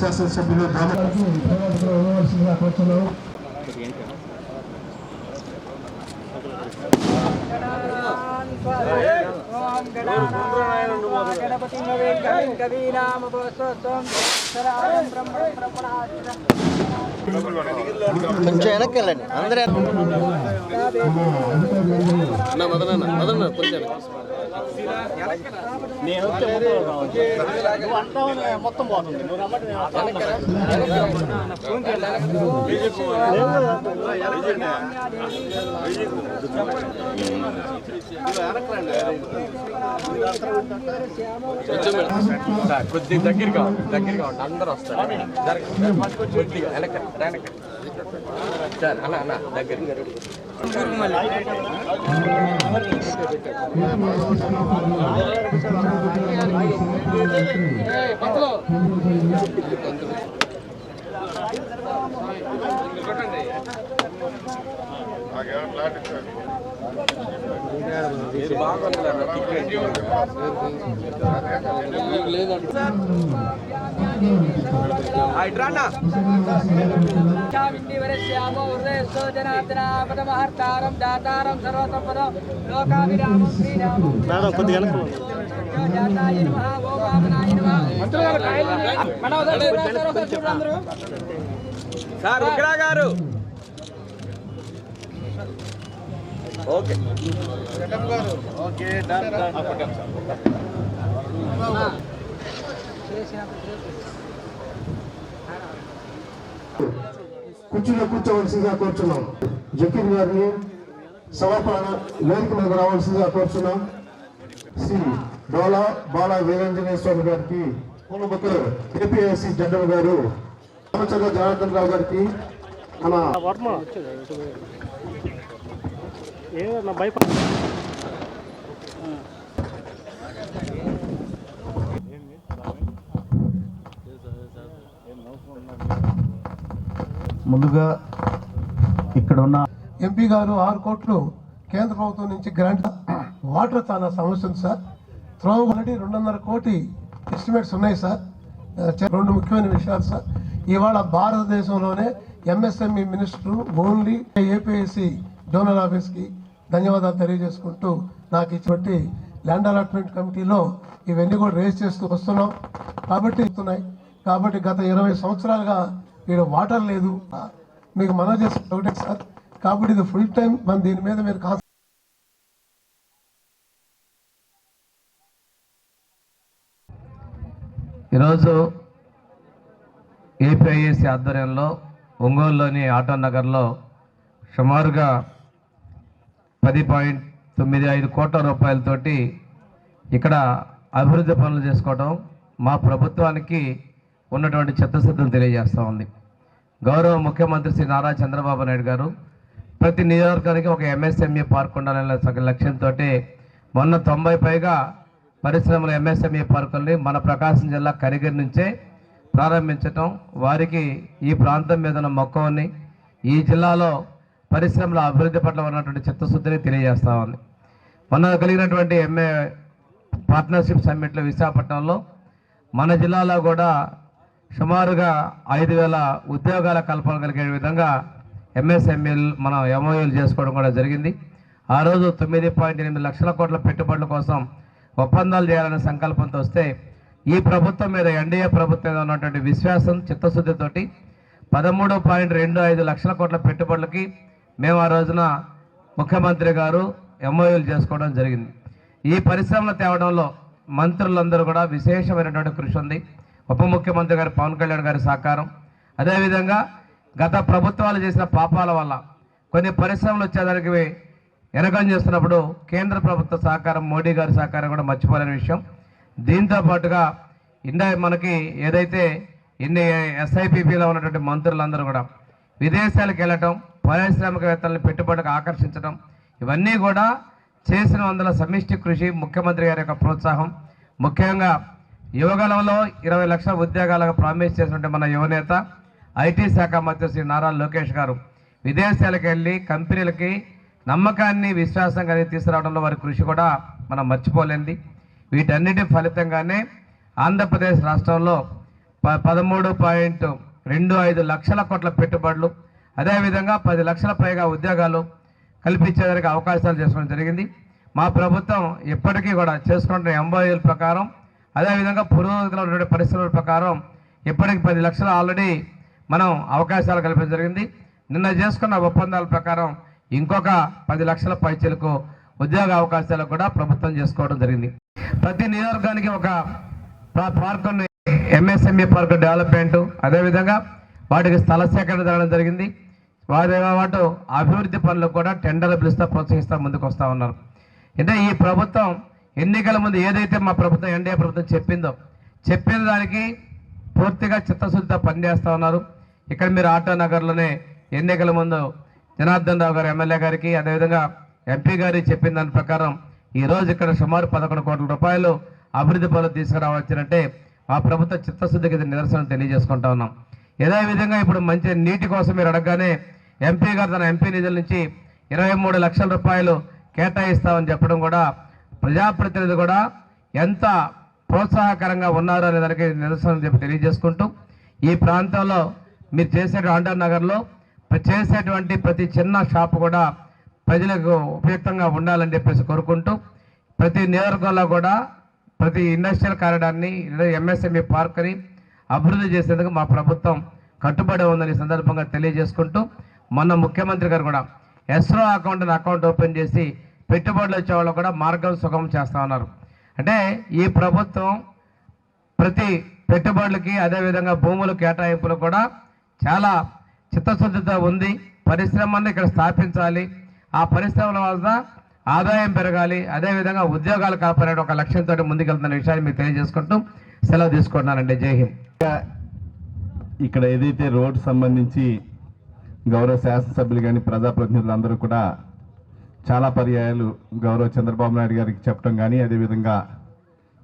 శాసనసభ్యులు దామ కొంచెం వెనక్కి వెళ్ళండి అందరూ అన్న నేను మదనన్న కొంచెం మొత్తం బాగుంటుంది. సార్ కొద్దిగా దగ్గరగా దగ్గరగా ఉండి. అందరూ వస్తారు. కొద్దిగా వెనక వెనక సార్ అన్న అన్న దగ్గర జనార్దనాపదమహర్తారం దాతారం సర్వసంపదం లోకాభిరామం శ్రీరామం మేడం కొద్దిగా వెనక్కి జాతాయ నమః ఓ వామనాయ నమః అందరూ. సార్ ఉగ్రా గారు. ఓకే. కుర్చీలో కూర్చోవలసిందిగా కోరుచున్నాం. జకీర్ గారిని సమర్పణ వేదిక మీద రావాల్సిందిగా కోరుచున్నాం. శ్రీ డోలా బాల వీరాంజనేయ స్వామి గారికి పూలబుక్కలు ఏపీఎస్సి జనరల్ గారు రామచంద్ర జనార్దన్ రావు గారికి మన వర్మ ఏదన్నా భయప ముందుగా ఇక్కడ ఉన్న ఎంపీ గారు ఆరు కోట్లు కేంద్ర ప్రభుత్వం నుంచి గ్రాంట్ వాటర్ చాలా సమస్య ఉంది సార్. త్రో ఆల్రెడీ రెండున్నర కోటి ఎస్టిమేట్స్ ఉన్నాయి సార్. రెండు ముఖ్యమైన విషయాలు సార్. ఇవాళ భారతదేశంలోనే MSME minister only APSC zonal ఆఫీస్కి ధన్యవాదాలు తెలియజేసుకుంటూ నాకు ఇచ్చినటువంటి ల్యాండ్ అలాట్మెంట్ కమిటీలో ఇవన్నీ కూడా రేస్ చేస్తూ వస్తున్నాం. కాబట్టి ఇస్తున్నాయి కాబట్టి గత ఇరవై సంవత్సరాలుగా ఇక్కడ వాటర్ లేదు. మీకు మనం చేస్తుంది ఒకటే సార్. కాబట్టి ఇది ఫుల్ టైం మన దీని మీద మీరు కాన్సన్ ఈరోజు ఏపీఐఏసీ ఆధ్వర్యంలో ఒంగోలులోని ఆటో నగర్లో సుమారుగా పది పాయింట్ తొమ్మిది ఐదు కోట్ల రూపాయలతోటి ఇక్కడ అభివృద్ధి పనులు చేసుకోవడం మా ప్రభుత్వానికి ఉన్నటువంటి చిత్తశుద్ధం తెలియజేస్తూ ఉంది. గౌరవ ముఖ్యమంత్రి శ్రీ నారా చంద్రబాబు నాయుడు గారు ప్రతి నియోజకవర్గానికి ఒక ఎంఎస్ఎంఈ పార్క్ ఉండాలనే లక్ష్యంతో మొన్న తొంభై పైగా పరిశ్రమల ఎంఎస్ఎంఈ పార్కుల్ని మన ప్రకాశం జిల్లా కరిగిరి నుంచే ప్రారంభించటం వారికి ఈ ప్రాంతం మీద ఉన్న మక్కువని ఈ జిల్లాలో పరిశ్రమల అభివృద్ధి పట్ల ఉన్నటువంటి చిత్తశుద్ధిని తెలియజేస్తా ఉంది. మొన్న కలిగినటువంటి ఎంఏ పార్ట్నర్షిప్ సమ్మిట్లో విశాఖపట్నంలో మన జిల్లాలో కూడా సుమారుగా ఐదు వేల ఉద్యోగాల కల్పన కలిగే విధంగా ఎంఎస్ఎంఈలు మనం ఎంఓయూలు చేసుకోవడం కూడా జరిగింది. ఆ రోజు తొమ్మిది పాయింట్ ఎనిమిది లక్షల కోట్ల పెట్టుబడుల కోసం ఒప్పందాలు చేయాలనే సంకల్పంతో వస్తే ఈ ప్రభుత్వం మీద ఎన్డీఏ ప్రభుత్వం మీద ఉన్నటువంటి విశ్వాసం చిత్తశుద్ధితోటి పదమూడు పాయింట్ రెండు ఐదు లక్షల కోట్ల పెట్టుబడులకి మేము ఆ రోజున ముఖ్యమంత్రి గారు ఎంఓయూలు చేసుకోవడం జరిగింది. ఈ పరిశ్రమలు తేవడంలో మంత్రులందరూ కూడా విశేషమైనటువంటి కృషి ఉంది. ఉప ముఖ్యమంత్రి గారు పవన్ కళ్యాణ్ గారి సహకారం. అదేవిధంగా గత ప్రభుత్వాలు చేసిన పాపాల వల్ల కొన్ని పరిశ్రమలు వచ్చేదానికి ఎనకం చేస్తున్నప్పుడు కేంద్ర ప్రభుత్వ సహకారం మోడీ గారి సహకారం కూడా మర్చిపోలేని విషయం. దీంతో పాటుగా ఇండా మనకి ఏదైతే ఇన్ని ఎస్ఐపిపిలో ఉన్నటువంటి మంత్రులందరూ కూడా విదేశాలకు వెళ్ళటం పారిశ్రామికవేత్తలను పెట్టుబడికి ఆకర్షించడం ఇవన్నీ కూడా చేసిన వందల సమిష్టి కృషి ముఖ్యమంత్రి గారి యొక్క ప్రోత్సాహం. ముఖ్యంగా యువగలంలో ఇరవై లక్షల ఉద్యోగాలకు ప్రామిస్ చేసినటువంటి మన యువనేత ఐటీ శాఖ మంత్రి శ్రీ నారా లోకేష్ గారు. విదేశాలకు వెళ్ళి కంపెనీలకి నమ్మకాన్ని విశ్వాసం కలిగి తీసుకురావడంలో వారి కృషి కూడా మనం మర్చిపోలేంది వీటన్నిటి ఫలితంగానే ఆంధ్రప్రదేశ్ రాష్ట్రంలో ప పదమూడు పాయింట్ రెండు ఐదు లక్షల కోట్ల పెట్టుబడులు అదేవిధంగా పది లక్షల పైగా ఉద్యోగాలు కల్పించేదానికి అవకాశాలు చేసుకోవడం జరిగింది. మా ప్రభుత్వం ఇప్పటికీ కూడా చేసుకుంటున్న ఎంబోఏల ప్రకారం అదేవిధంగా పురోగతిలో ఉన్నటువంటి పరిస్థితుల ప్రకారం ఇప్పటికి పది లక్షలు ఆల్రెడీ మనం అవకాశాలు కల్పించడం జరిగింది. నిన్న చేసుకున్న ఒప్పందాల ప్రకారం ఇంకొక పది లక్షల పైచలకు ఉద్యోగ అవకాశాలు కూడా ప్రభుత్వం చేసుకోవడం జరిగింది. ప్రతి నియోజకవర్గానికి ఒక పార్కును పార్కుని ఎంఎస్ఎంఈ పార్క్ డెవలప్మెంట్ అదేవిధంగా వాటికి స్థల సేకరణ జరగడం జరిగింది. వారి వాటి అభివృద్ధి పనులకు కూడా టెండర్లు పిలుస్తూ ప్రోత్సహిస్తూ ముందుకు వస్తూ ఉన్నారు. అంటే ఈ ప్రభుత్వం ఎన్నికల ముందు ఏదైతే మా ప్రభుత్వం ఎన్డీఏ ప్రభుత్వం చెప్పిందో చెప్పిన దానికి పూర్తిగా చిత్తశుద్ధితో పనిచేస్తూ ఉన్నారు. ఇక్కడ మీరు ఆటో నగర్లోనే ఎన్నికల ముందు జనార్దన్ రావు గారు ఎమ్మెల్యే గారికి అదేవిధంగా ఎంపీ గారి చెప్పిన దాని ప్రకారం ఈ రోజు ఇక్కడ సుమారు పదకొండు కోట్ల రూపాయలు అభివృద్ధి పనులు తీసుకురావచ్చునంటే మా ప్రభుత్వ చిత్తశుద్ధికి నిదర్శనం తెలియజేసుకుంటా ఉన్నాం. యథావిధంగా విధంగా ఇప్పుడు మంచి నీటి కోసం మీరు అడగగానే ఎంపీ గారు తన ఎంపీ నిధుల నుంచి ఇరవై మూడు లక్షల రూపాయలు కేటాయిస్తామని చెప్పడం కూడా ప్రజాప్రతినిధి కూడా ఎంత ప్రోత్సాహకరంగా ఉన్నారు అనే దానికి నిరసన చెప్పి తెలియజేసుకుంటూ ఈ ప్రాంతంలో మీరు చేసే ఆండర్ నగర్లో చేసేటువంటి ప్రతి చిన్న షాపు కూడా ప్రజలకు ఉపయుక్తంగా ఉండాలని చెప్పేసి కోరుకుంటూ ప్రతి నియోజకవర్గంలో కూడా ప్రతి ఇండస్ట్రియల్ కారిడార్ని ఎంఎస్ఎంఈ పార్క్ని అభివృద్ధి చేసేందుకు మా ప్రభుత్వం కట్టుబడి ఉందని సందర్భంగా తెలియజేసుకుంటూ మొన్న ముఖ్యమంత్రి గారు కూడా ఎస్రో అకౌంట్ అకౌంట్ ఓపెన్ చేసి పెట్టుబడులు వచ్చే వాళ్ళు కూడా మార్గం సుగమం చేస్తా ఉన్నారు. అంటే ఈ ప్రభుత్వం ప్రతి పెట్టుబడులకి అదేవిధంగా భూముల కేటాయింపులు కూడా చాలా చిత్తశుద్ధితో ఉంది. పరిశ్రమను ఇక్కడ స్థాపించాలి. ఆ పరిశ్రమల వల్ల ఆదాయం పెరగాలి. అదేవిధంగా ఉద్యోగాలు కాపాడే ఒక లక్ష్యంతో ముందుకెళ్తున్న విషయాన్ని మీకు తెలియజేసుకుంటూ సెలవు తీసుకుంటున్నానండి. జై హింద్. ఇక్కడ ఏదైతే రోడ్ సంబంధించి గౌరవ శాసనసభ్యులు కానీ ప్రజాప్రతినిధులు అందరూ కూడా చాలా పర్యాయాలు గౌరవ చంద్రబాబు నాయుడు గారికి చెప్పడం కానీ అదేవిధంగా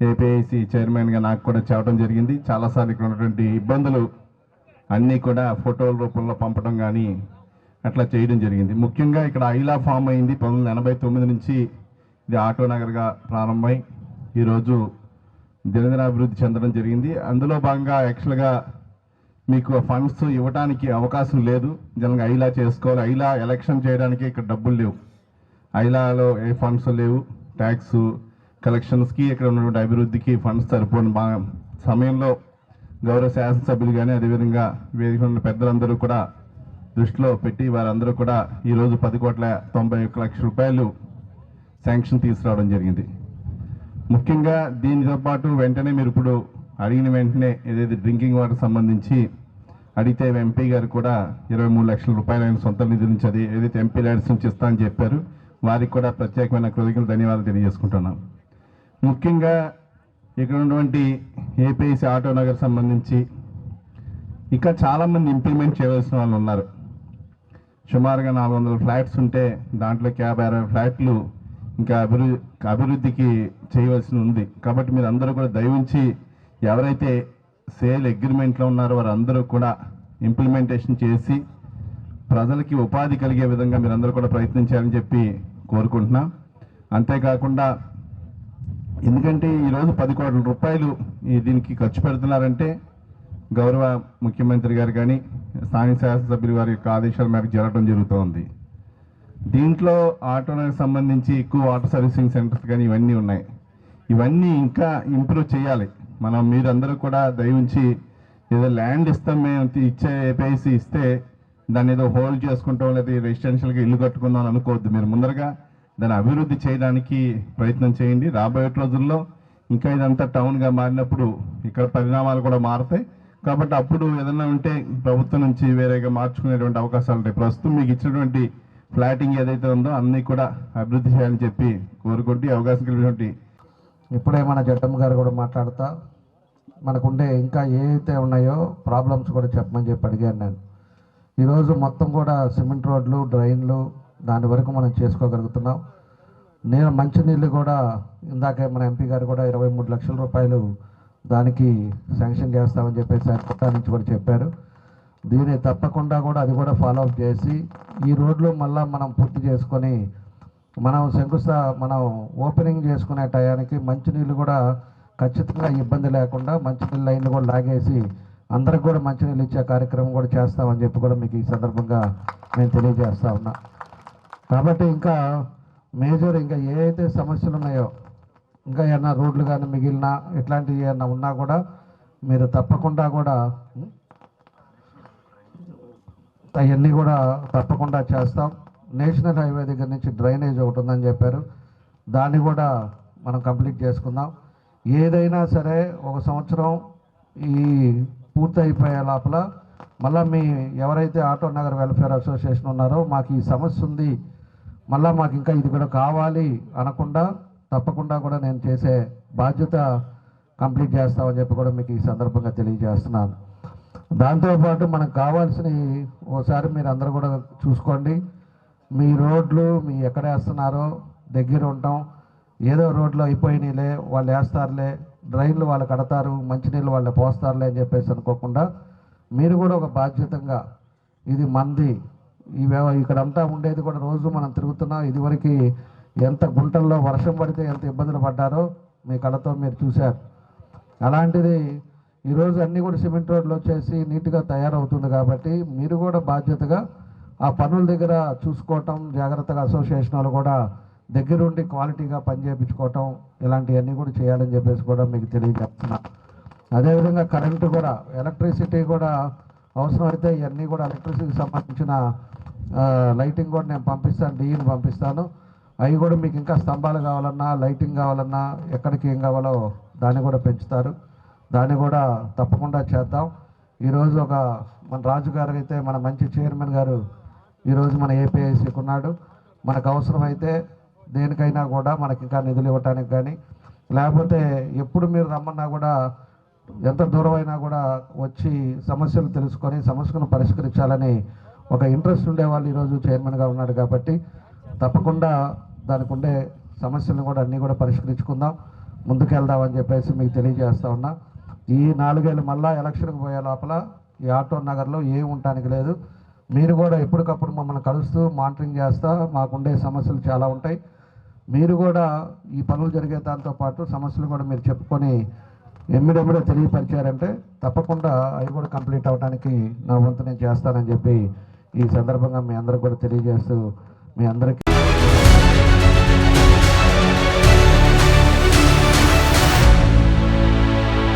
ఏపీఐసి చైర్మన్గా నాకు కూడా చెప్పడం జరిగింది. చాలాసార్లు ఇక్కడ ఉన్నటువంటి ఇబ్బందులు అన్నీ కూడా ఫోటోల రూపంలో పంపడం కానీ అట్లా చేయడం జరిగింది. ముఖ్యంగా ఇక్కడ ఐలా ఫామ్ అయింది. పంతొమ్మిది ఎనభై తొమ్మిది నుంచి ఇది ఆటో నగర్గా ప్రారంభమై ఈరోజు దినదినాభివృద్ధి చెందడం జరిగింది. అందులో భాగంగా యాక్చువల్గా మీకు ఫండ్స్ ఇవ్వడానికి అవకాశం లేదు. జనంగా ఐలా చేసుకోవాలి. ఐలా ఎలక్షన్ చేయడానికి ఇక్కడ డబ్బులు లేవు. ఐలాలో ఏ ఫండ్స్ లేవు. ట్యాక్స్ కలెక్షన్స్కి ఇక్కడ ఉన్నటువంటి అభివృద్ధికి ఫండ్స్ సరిపోని బా సమయంలో గౌరవ శాసనసభ్యులు కానీ అదేవిధంగా వేదిక ఉన్న పెద్దలందరూ కూడా దృష్టిలో పెట్టి వారందరూ కూడా ఈరోజు పది కోట్ల తొంభై ఒక్క లక్షల రూపాయలు శాంక్షన్ తీసుకురావడం జరిగింది. ముఖ్యంగా దీనితో పాటు వెంటనే మీరు ఇప్పుడు అడిగిన వెంటనే ఏదైతే డ్రింకింగ్ వాటర్ సంబంధించి అడిగితే ఎంపీ గారు కూడా ఇరవై మూడు లక్షల రూపాయలు ఆయన సొంత నిధుల నుంచి అది ఏదైతే ఎంపీ ల్యాడ్స్ నుంచి ఇస్తా అని చెప్పారు వారికి కూడా ప్రత్యేకమైన కృతజ్ఞతలు ధన్యవాదాలు తెలియజేసుకుంటున్నాం. ముఖ్యంగా ఇక్కడ ఉన్నటువంటి ఏపీఎస్సీ ఆటో నగర్ సంబంధించి ఇంకా చాలామంది ఇంప్లిమెంట్ చేయవలసిన వాళ్ళు ఉన్నారు. సుమారుగా నాలుగు వందల ఫ్లాట్స్ ఉంటే దాంట్లో యాభై అరవై ఫ్లాట్లు ఇంకా అభివృద్ధి అభివృద్ధికి చేయవలసి ఉంది. కాబట్టి మీరు అందరూ కూడా దయవించి ఎవరైతే సేల్ అగ్రిమెంట్లో ఉన్నారో వారందరూ కూడా ఇంప్లిమెంటేషన్ చేసి ప్రజలకి ఉపాధి కలిగే విధంగా మీరందరూ కూడా ప్రయత్నించాలని చెప్పి కోరుకుంటున్నాం. అంతేకాకుండా ఎందుకంటే ఈరోజు పది కోట్ల రూపాయలు దీనికి ఖర్చు పెడుతున్నారంటే గౌరవ ముఖ్యమంత్రి గారు కానీ స్థానిక శాసనసభ్యులు వారి యొక్క ఆదేశాల మేరకు జరగడం జరుగుతోంది. దీంట్లో ఆటోలకు సంబంధించి ఎక్కువ వాటర్ సర్వీసింగ్ సెంటర్స్ కానీ ఇవన్నీ ఉన్నాయి. ఇవన్నీ ఇంకా ఇంప్రూవ్ చేయాలి. మనం మీరందరూ కూడా దయవుంచి ఏదో ల్యాండ్ ఇస్తాం మేము ఇచ్చే ఏపీఐసి ఇస్తే దాన్ని ఏదో హోల్డ్ చేసుకుంటాం లేదా రెసిడెన్షియల్గా ఇల్లు కట్టుకుందాం అనుకోవద్దు. మీరు ముందరగా దాన్ని అభివృద్ధి చేయడానికి ప్రయత్నం చేయండి. రాబోయే రోజుల్లో ఇంకా ఇదంతా టౌన్గా మారినప్పుడు ఇక్కడ పరిణామాలు కూడా మారుతాయి. కాబట్టి అప్పుడు ఏదైనా ఉంటే ప్రభుత్వం నుంచి వేరేగా మార్చుకునేటువంటి అవకాశాలు ఉంటాయి. ప్రస్తుతం మీకు ఇచ్చినటువంటి ఫ్లాటింగ్ ఏదైతే ఉందో అన్నీ కూడా అభివృద్ధి చేయాలని చెప్పి కోరుకుంటూ అవకాశం కలిగినటువంటి ఇప్పుడే మన జడ్డమ్మ గారు కూడా మాట్లాడుతా. మనకుండే ఇంకా ఏవైతే ఉన్నాయో ప్రాబ్లమ్స్ కూడా చెప్పమని చెప్పి అడిగాను నేను. ఈరోజు మొత్తం కూడా సిమెంట్ రోడ్లు డ్రైన్లు దాని వరకు మనం చేసుకోగలుగుతున్నాం. నేను మంచినీళ్ళు కూడా ఇందాకే మన ఎంపీ గారు కూడా ఇరవై మూడు లక్షల రూపాయలు దానికి శాంక్షన్ చేస్తామని చెప్పేసి నుంచి కూడా చెప్పారు. దీన్ని తప్పకుండా కూడా అది కూడా ఫాలో అప్ చేసి ఈ రోడ్లు మళ్ళీ మనం పూర్తి చేసుకొని మనం శంకుస్థా మనం ఓపెనింగ్ చేసుకునే టయానికి మంచినీళ్ళు కూడా ఖచ్చితంగా ఇబ్బంది లేకుండా మంచినీళ్ళ లైన్లు కూడా లాగేసి అందరికి కూడా మంచినీళ్ళు ఇచ్చే కార్యక్రమం కూడా చేస్తామని చెప్పి కూడా మీకు ఈ సందర్భంగా నేను తెలియజేస్తా ఉన్నా. కాబట్టి ఇంకా మేజర్ ఇంకా ఏ అయితే సమస్యలు ఉన్నాయో ఇంకా ఏమైనా రోడ్లు కానీ మిగిలిన ఇట్లాంటివి ఏమైనా ఉన్నా కూడా మీరు తప్పకుండా కూడా అవన్నీ కూడా తప్పకుండా చేస్తాం. నేషనల్ హైవే దగ్గర నుంచి డ్రైనేజ్ ఒకటి ఉందని చెప్పారు. దాన్ని కూడా మనం కంప్లీట్ చేసుకుందాం. ఏదైనా సరే ఒక సంవత్సరం ఈ పూర్తయిపోయే లోపల మళ్ళీ మీ ఎవరైతే ఆటో నగర్ వెల్ఫేర్ అసోసియేషన్ ఉన్నారో మాకు ఈ సమస్య ఉంది మళ్ళీ మాకు ఇంకా ఇది కూడా కావాలి అనకుండా తప్పకుండా కూడా నేను చేసే బాధ్యత కంప్లీట్ చేస్తామని చెప్పి కూడా మీకు ఈ సందర్భంగా తెలియజేస్తున్నాను. దాంతోపాటు మనకు కావాల్సినవి ఓసారి మీరు అందరూ కూడా చూసుకోండి. మీ రోడ్లు మీ ఎక్కడ వేస్తున్నారో దగ్గర ఉంటాం. ఏదో రోడ్లు అయిపోయినాయిలే వాళ్ళు వేస్తారులే డ్రైన్లు వాళ్ళు కడతారు మంచినీళ్ళు వాళ్ళు పోస్తారులే అని చెప్పేసి అనుకోకుండా మీరు కూడా ఒక బాధ్యతంగా ఇది మంది. ఇవే ఇక్కడంతా ఉండేది కూడా రోజు మనం తిరుగుతున్నాం. ఇదివరకు ఎంత గుంటల్లో వర్షం పడితే ఎంత ఇబ్బందులు పడ్డారో మీ కళతో మీరు చూశారు. అలాంటిది ఈరోజు అన్నీ కూడా సిమెంట్ రోడ్లు వచ్చేసి నీట్గా తయారవుతుంది కాబట్టి మీరు కూడా బాధ్యతగా ఆ పనుల దగ్గర చూసుకోవటం జాగ్రత్తగా అసోసియేషన్ వాళ్ళు కూడా దగ్గరుండి క్వాలిటీగా పనిచేయించుకోవటం ఇలాంటివన్నీ కూడా చేయాలని చెప్పేసి కూడా మీకు తెలియజేస్తున్నా. అదేవిధంగా కరెంటు కూడా ఎలక్ట్రిసిటీ కూడా అవసరమైతే ఇవన్నీ కూడా ఎలక్ట్రిసిటీకి సంబంధించిన లైటింగ్ కూడా నేను పంపిస్తాను డీని పంపిస్తాను. అవి కూడా మీకు ఇంకా స్తంభాలు కావాలన్నా లైటింగ్ కావాలన్నా ఎక్కడికి ఏం కావాలో దాన్ని కూడా పెంచుతారు. దాన్ని కూడా తప్పకుండా చేద్దాం. ఈరోజు ఒక మన రాజు గారు అయితే మన మంచి చైర్మన్ గారు ఈరోజు మన ఏపీఐసీకి ఉన్నాడు. మనకు అవసరమైతే దేనికైనా కూడా మనకి ఇంకా నిధులు ఇవ్వటానికి కానీ లేకపోతే ఎప్పుడు మీరు రమ్మన్నా కూడా ఎంత దూరం అయినా కూడా వచ్చి సమస్యలు తెలుసుకొని సమస్యను పరిష్కరించాలని ఒక ఇంట్రెస్ట్ ఉండేవాళ్ళు ఈరోజు చైర్మన్గా ఉన్నాడు కాబట్టి తప్పకుండా దానికి ఉండే సమస్యలను కూడా అన్నీ కూడా పరిష్కరించుకుందాం. ముందుకెళ్దామని చెప్పేసి మీకు తెలియజేస్తా ఉన్నా. ఈ నాలుగేళ్ళు మళ్ళా ఎలక్షన్కి పోయే లోపల ఈ ఆటో నగర్లో ఏం ఉండటానికి లేదు. మీరు కూడా ఎప్పటికప్పుడు మమ్మల్ని కలుస్తూ మానిటరింగ్ చేస్తా మాకుండే సమస్యలు చాలా ఉంటాయి. మీరు కూడా ఈ పనులు జరిగే దాంతో పాటు సమస్యలు కూడా మీరు చెప్పుకొని ఎమ్మిడెమ్మిడే తెలియపరిచారంటే తప్పకుండా అవి కూడా కంప్లీట్ అవడానికి నా వంతు నేను చేస్తానని చెప్పి ఈ సందర్భంగా మీ అందరికి కూడా తెలియజేస్తూ మీ అందరికీ